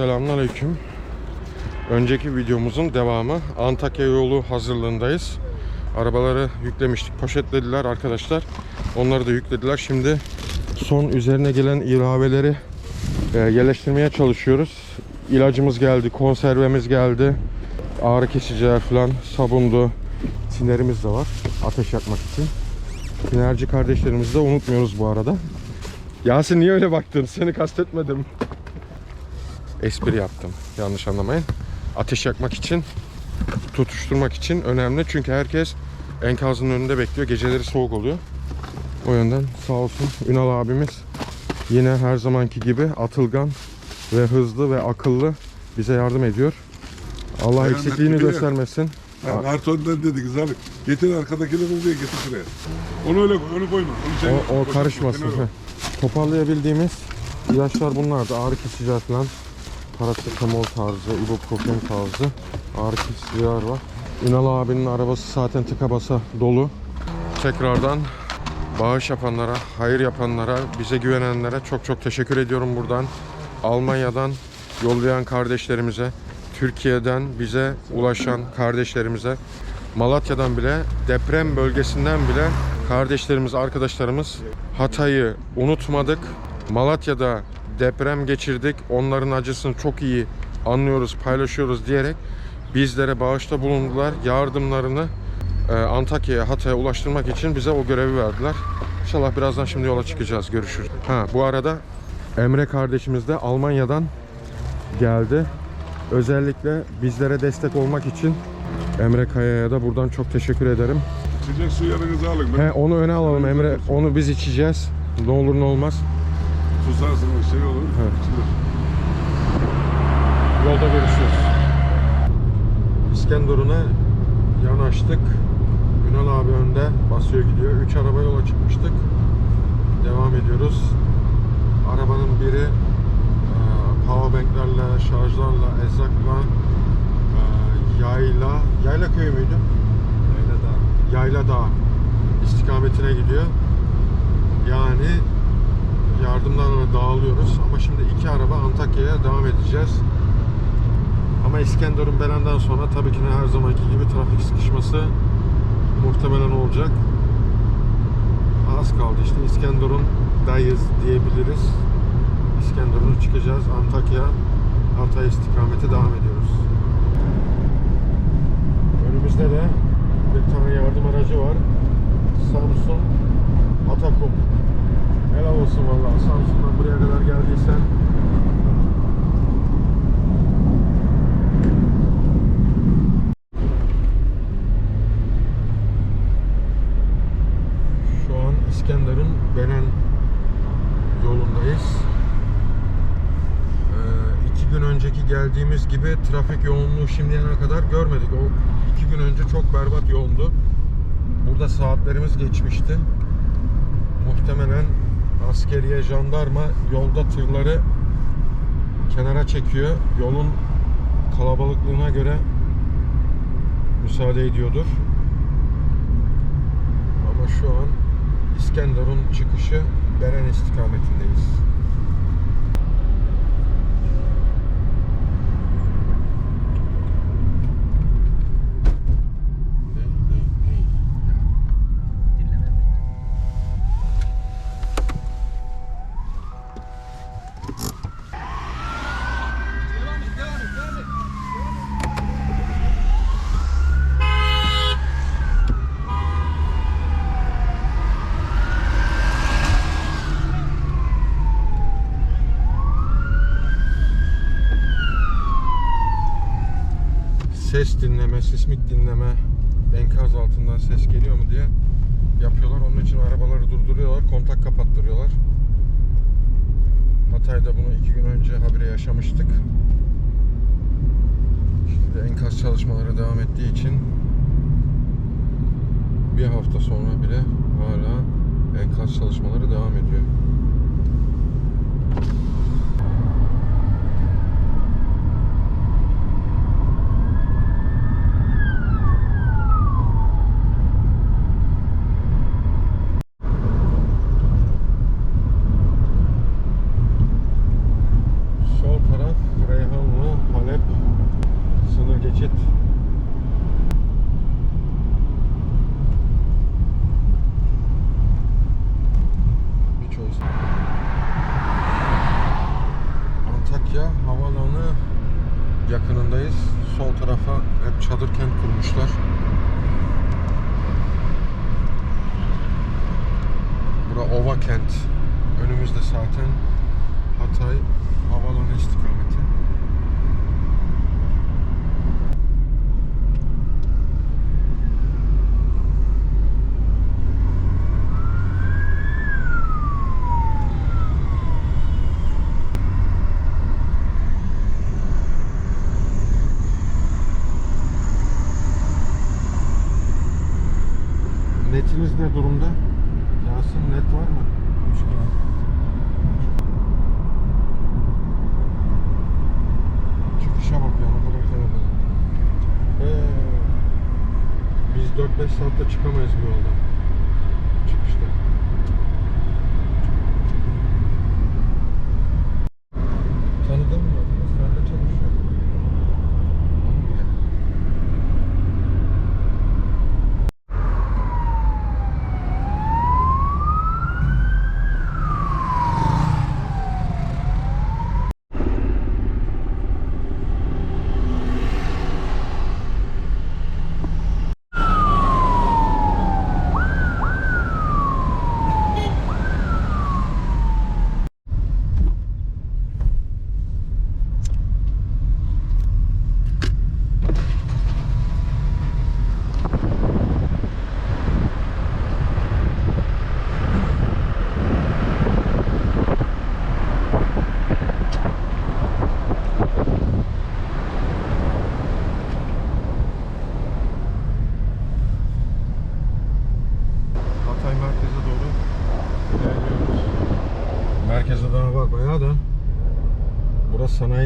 Selamünaleyküm. Önceki videomuzun devamı Antakya yolu hazırlığındayız. Arabaları yüklemiştik, poşetlediler arkadaşlar. Onları da yüklediler. Şimdi son üzerine gelen ilaveleri e, yerleştirmeye çalışıyoruz. İlacımız geldi, konservemiz geldi. Ağrı kesiciler falan, sabundu. Tinerimiz de var ateş yakmak için. Tinerci kardeşlerimizi de unutmuyoruz bu arada. Yasin niye öyle baktın? Seni kastetmedim. Espri yaptım. Yanlış anlamayın. Ateş yakmak için, tutuşturmak için önemli. Çünkü herkes enkazın önünde bekliyor. Geceleri soğuk oluyor. O yönden sağ olsun Ünal abimiz yine her zamanki gibi atılgan ve hızlı ve akıllı bize yardım ediyor. Allah Ben eksikliğini göstermesin. Ha, kartondan dedik abi. Getir arkadakileri buraya getir şuraya. Onu öyle onu koyma. Onu O, o koy, karışmasın. Toparlayabildiğimiz ilaçlar bunlardı. Ağrı kesiciler falan. Paracetamol tarzı, ibuprofen tarzı ağrı kesiciler var. Ünal abinin arabası zaten tıka basa dolu. Tekrardan bağış yapanlara, hayır yapanlara, bize güvenenlere çok çok teşekkür ediyorum buradan. Almanya'dan yollayan kardeşlerimize, Türkiye'den bize ulaşan kardeşlerimize, Malatya'dan bile, deprem bölgesinden bile kardeşlerimiz, arkadaşlarımız Hatay'ı unutmadık. Malatya'da deprem geçirdik. Onların acısını çok iyi anlıyoruz, paylaşıyoruz diyerek bizlere bağışta bulundular. Yardımlarını e, Antakya'ya, Hatay'a ulaştırmak için bize o görevi verdiler. İnşallah birazdan şimdi yola çıkacağız. Görüşürüz. Ha bu arada Emre kardeşimiz de Almanya'dan geldi. Özellikle bizlere destek olmak için Emre Kaya'ya da buradan çok teşekkür ederim. Sıcak su yanınıza alın. He onu öne alalım Emre. Onu biz içeceğiz. Ne olur ne olmaz. Susarsınız şey olur. Evet. Yolda görüşürüz. İskenderun'a yanaştık. Ünal abi önde basıyor gidiyor. Üç araba yola çıkmıştık. Devam ediyoruz. Arabanın biri e, powerbanklerle, şarjlarla, erzakla e, yayla, yayla köyü müydü? Yayla Dağ. Yayla Dağ istikametine gidiyor. Yani yardımlarla dağılıyoruz. Ama şimdi iki araba Antakya'ya devam edeceğiz. Ama İskenderun Belen'den sonra tabii ki her zamanki gibi trafik sıkışması muhtemelen olacak. Az kaldı işte İskenderun'dayız diyebiliriz. İskenderun'a çıkacağız. Antakya, Hatay istikameti devam ediyoruz. Önümüzde de bir tane yardım aracı var. Samsung Atakum. Helal olsun vallahi. Samsun'dan buraya kadar geldiysen Şu an İskenderun Belen yolundayız. Ee, iki gün önceki geldiğimiz gibi trafik yoğunluğu şimdiye kadar görmedik. O iki gün önce çok berbat yoğundu. Burada saatlerimiz geçmişti. Muhtemelen askeriye, jandarma yolda tırları kenara çekiyor. Yolun kalabalıklığına göre müsaade ediyordur. Ama şu an İskenderun çıkışı Beren istikametindeyiz. Ne, ne, ne? Ses dinleme, sismik dinleme, enkaz altından ses geliyor mu diye yapıyorlar. Onun için arabaları durduruyorlar, kontak kapattırıyorlar. Hatay'da bunu iki gün önce habire yaşamıştık. Şimdi enkaz çalışmaları devam ettiği için bir hafta sonra bile hala enkaz çalışmaları devam ediyor.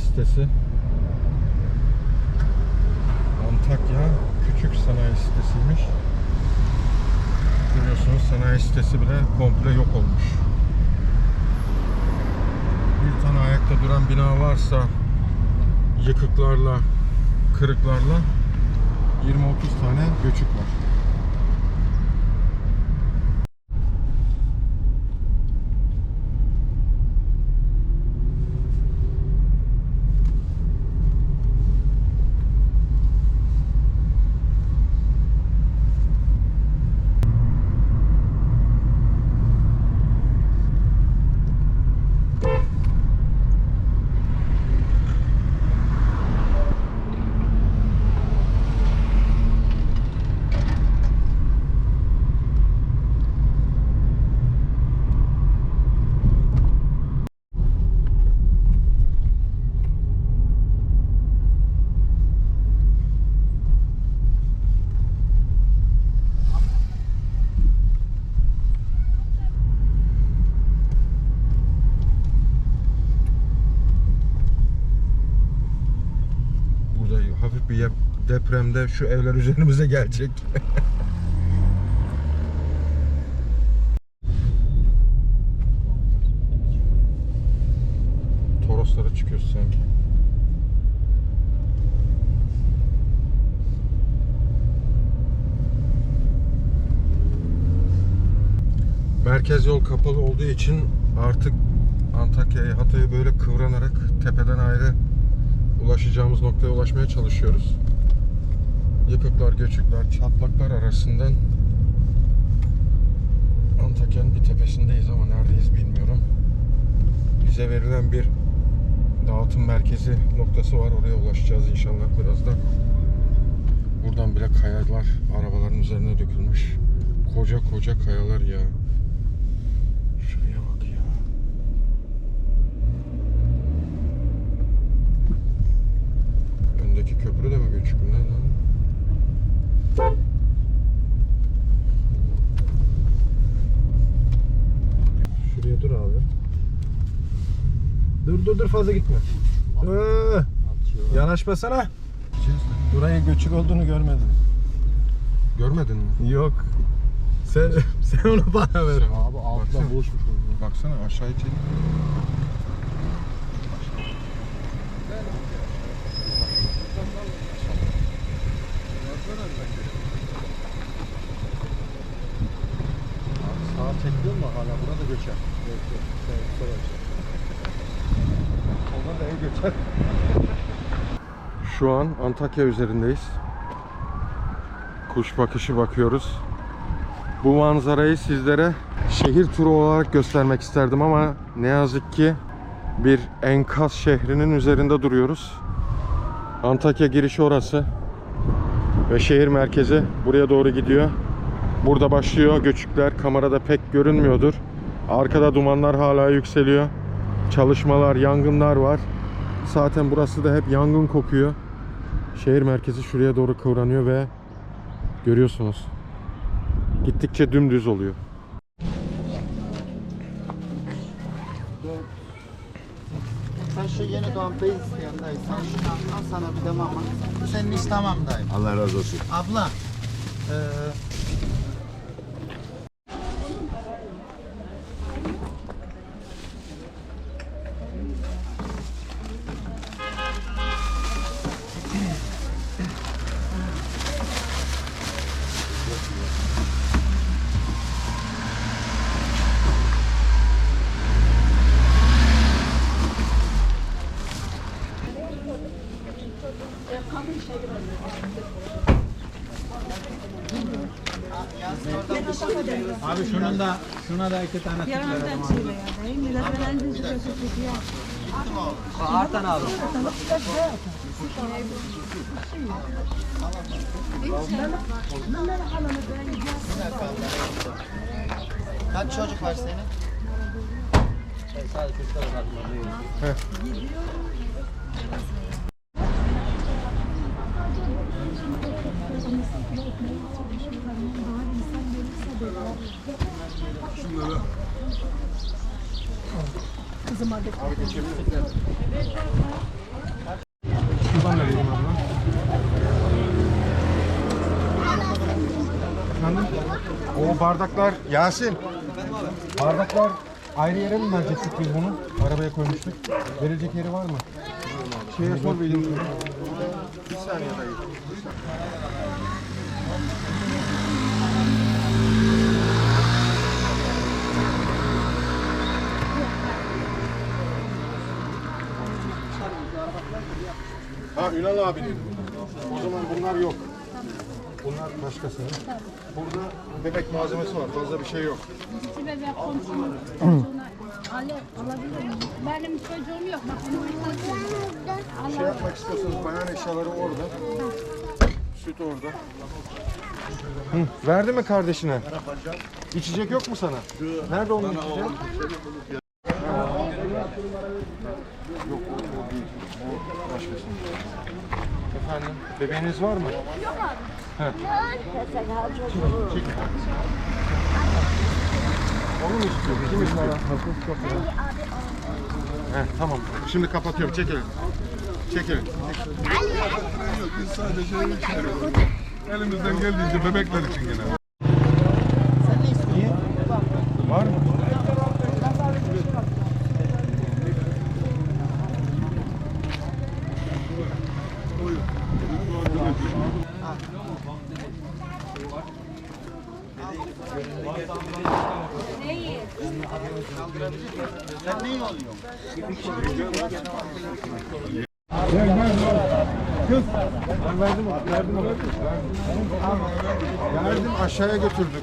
Sitesi. Antakya küçük sanayi sitesiymiş. Görüyorsunuz sanayi sitesi bile komple yok olmuş. Bir tane ayakta duran bina varsa yıkıklarla, kırıklarla 20-30 tane göçük var. Burada hafif bir yap- depremde şu evler üzerimize gelecek. Toroslara çıkıyoruz sanki. Merkez yol kapalı olduğu için artık Antakya'ya, Hatay'a böyle kıvranarak tepeden ayrı ulaşacağımız noktaya ulaşmaya çalışıyoruz. Yıkıklar, göçükler, çatlaklar arasından Antakya'nın bir tepesindeyiz ama neredeyiz bilmiyorum. Bize verilen bir dağıtım merkezi noktası var. Oraya ulaşacağız inşallah birazdan. Buradan bile kayalar arabaların üzerine dökülmüş. Koca koca kayalar ya. Şuraya bak ya. Öndeki köprü de mi göçük ne? Şuraya dur abi. Dur dur dur fazla gitme. Ee, yanaşmasana. Burayı göçük olduğunu görmedim. Görmedin mi? Yok. Sen sen onu bana ver. Abi altından boşmuş Baksana aşağı itelim. Bekliyor mu hala? Burada göçer. Bekliyor. Şey, sonra Onlar da ev göçer. Şu an Antakya üzerindeyiz. Kuş bakışı bakıyoruz. Bu manzarayı sizlere şehir turu olarak göstermek isterdim ama ne yazık ki bir enkaz şehrinin üzerinde duruyoruz. Antakya girişi orası ve şehir merkezi buraya doğru gidiyor. Burada başlıyor göçükler kamerada pek görünmüyordur. Arkada dumanlar hala yükseliyor. Çalışmalar, yangınlar var. Zaten burası da hep yangın kokuyor. Şehir merkezi şuraya doğru kıvranıyor ve görüyorsunuz. Gittikçe dümdüz oluyor. Sen şu yeni doğan bey isteyen dayı. Sen şunu al, sana bir de mama. Senin iş tamam dayı. Allah razı olsun. Abla. eee da şuna da iki tane Yalandan söyle ya. Millet benden gözüküyor. Artan abi. kaç çocuk var senin? Sadece çocuklar bakmadı. Şunları Şuradan da vereyim abla. Efendim? O bardaklar Yasin. Bardaklar ayrı yere mi verecektik biz bunu? Arabaya koymuştuk. Verilecek yeri var mı? Şeye sor. Bir saniye dayı. Ha Ünal abinin. O zaman bunlar yok. Bunlar başkası. Burada bebek malzemesi var. Fazla bir şey yok. İki bebek komşum. Ale, alabilir miyim? Benim çocuğum yok. Bak bunu şey yapmak istiyorsanız bayan eşyaları orada. Süt orada. Hı, verdi mi kardeşine? İçecek yok mu sana? Nerede onun içecek? Yok, o, o değil. O başkası. Efendim, bebeğiniz var mı? Yok abi. He. Çekil, çekil. Onu mu istiyorsun? Kim istiyor? Heh, tamam. Şimdi kapatıyorum. Çekilin. Çekilin. yok. Biz sadece şey. Elimizden geldiğince bebekler için gene. Sen ne istiyorsun? Var mı? Sen neyi alıyorsun? Ben verdim onu. Verdim onu. Verdim aşağıya götürdük.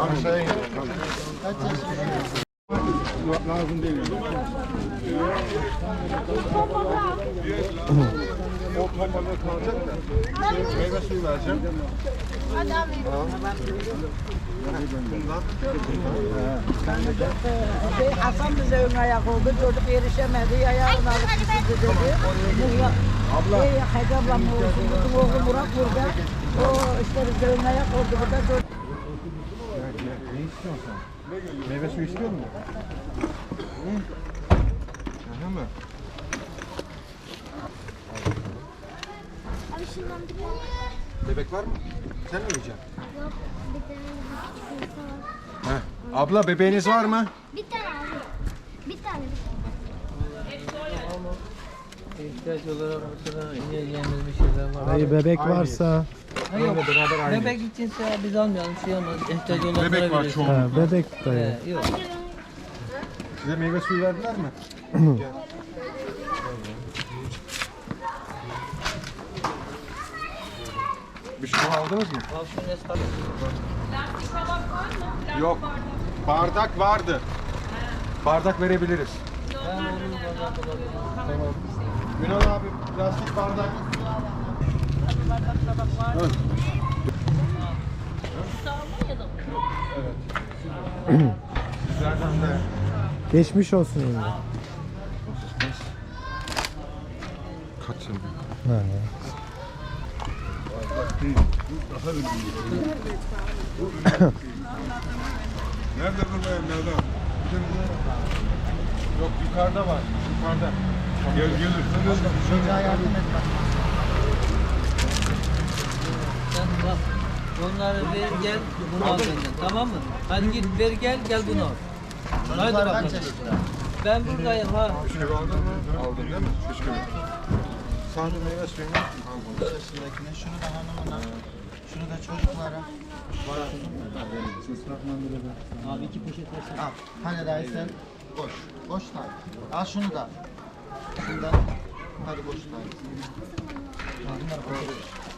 Aşağıya indik. Lazım değil. O tombada kalacak da. Meyve suyu vereceğim. Şey, Hasan bize ön ayak oldu. Çocuk erişemedi. Ayağını alıp gitti dedi. Abla. Şey, Hacı ablam oğlu Murat burada. O işte bize ön ayak oldu. Burada istiyorsun sen? Meyve suyu istiyor musun? Hı? Aha mı? Abi şundan bir tane Bebek var mı? Sen mi yiyeceksin? yok. Bir tane bir tane var. Heh. Abla bebeğiniz var mı? Bir tane abi. Bir tane bir tane. ihtiyaç olarak ortada yiyeceğimiz bir şeyler var. Dayı bebek varsa Ha, yok. Bebek içinse biz almayalım şey olmaz. Olanlara Bebek var veririz. çoğu. ha, bebek dayı. He, yok. Size meyve suyu verdiler mi? Bir şey aldınız mı? Al şu Nescafe. Yok. Bardak vardı. Bardak verebiliriz. Ben olur bardak olabilir. Tamam. Ünal abi plastik bardak. Evet. Sizlerden de Geçmiş olsun yenge. kaçın. Ha, Nerede durmayayım nerede? Yok yukarıda var. Yukarıda. Gel gelir. Çocuğa yardım et bak. Sen bak. Onları ver gel bunu al benden tamam mı? Hadi git ver gel gel bunu al. Hadi bakalım. Ben buradayım ha. Bisküvi aldın mı? Aldın değil mi? Bisküvi. Sadece meyve suyunu yaşındakine, şunu da hanımına, şunu da çocuklara. Abi iki poşet versene. Al. Hani dayı sen boş. Boş dayı. Al şunu da. Şundan. Hadi boş dayı. Bunlar boş.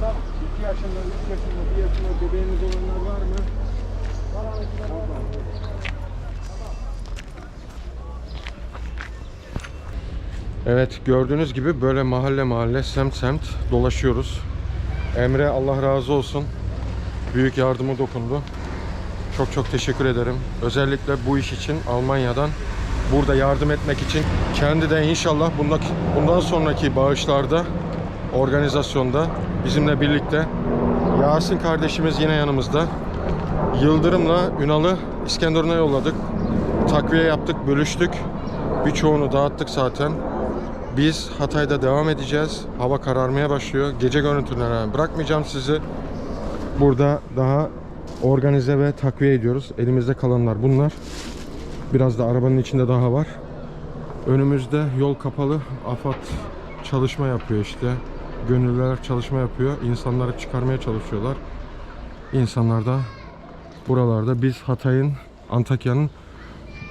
Tamam. 2 yaşında, 3 yaşında, 1 yaşında bebeğiniz olanlar var mı? Evet gördüğünüz gibi böyle mahalle mahalle semt semt dolaşıyoruz. Emre Allah razı olsun. Büyük yardımı dokundu. Çok çok teşekkür ederim. Özellikle bu iş için Almanya'dan burada yardım etmek için kendi de inşallah bundan, bundan sonraki bağışlarda organizasyonda bizimle birlikte Yasin kardeşimiz yine yanımızda. Yıldırım'la Ünal'ı İskenderun'a yolladık. Takviye yaptık, bölüştük. Birçoğunu dağıttık zaten. Biz Hatay'da devam edeceğiz. Hava kararmaya başlıyor. Gece görüntülerine bırakmayacağım sizi. Burada daha organize ve takviye ediyoruz. Elimizde kalanlar bunlar. Biraz da arabanın içinde daha var. Önümüzde yol kapalı. AFAD çalışma yapıyor işte. Gönüllüler çalışma yapıyor. İnsanları çıkarmaya çalışıyorlar. İnsanlar da buralarda biz Hatay'ın, Antakya'nın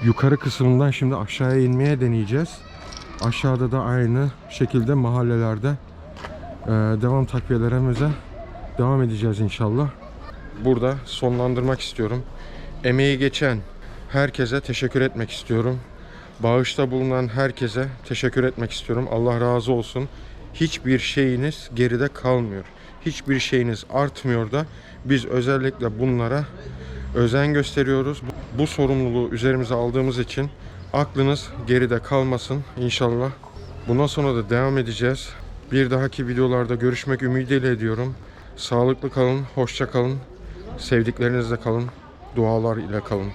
yukarı kısmından şimdi aşağıya inmeye deneyeceğiz. Aşağıda da aynı şekilde mahallelerde eee, devam takviyelerimize devam edeceğiz inşallah. Burada sonlandırmak istiyorum. Emeği geçen herkese teşekkür etmek istiyorum. Bağışta bulunan herkese teşekkür etmek istiyorum. Allah razı olsun. Hiçbir şeyiniz geride kalmıyor. Hiçbir şeyiniz artmıyor da biz özellikle bunlara özen gösteriyoruz. Bu, sorumluluğu üzerimize aldığımız için aklınız geride kalmasın inşallah. Bundan sonra da devam edeceğiz. Bir dahaki videolarda görüşmek ümidiyle ediyorum. Sağlıklı kalın, hoşça kalın. Sevdiklerinizle kalın. Dualar ile kalın.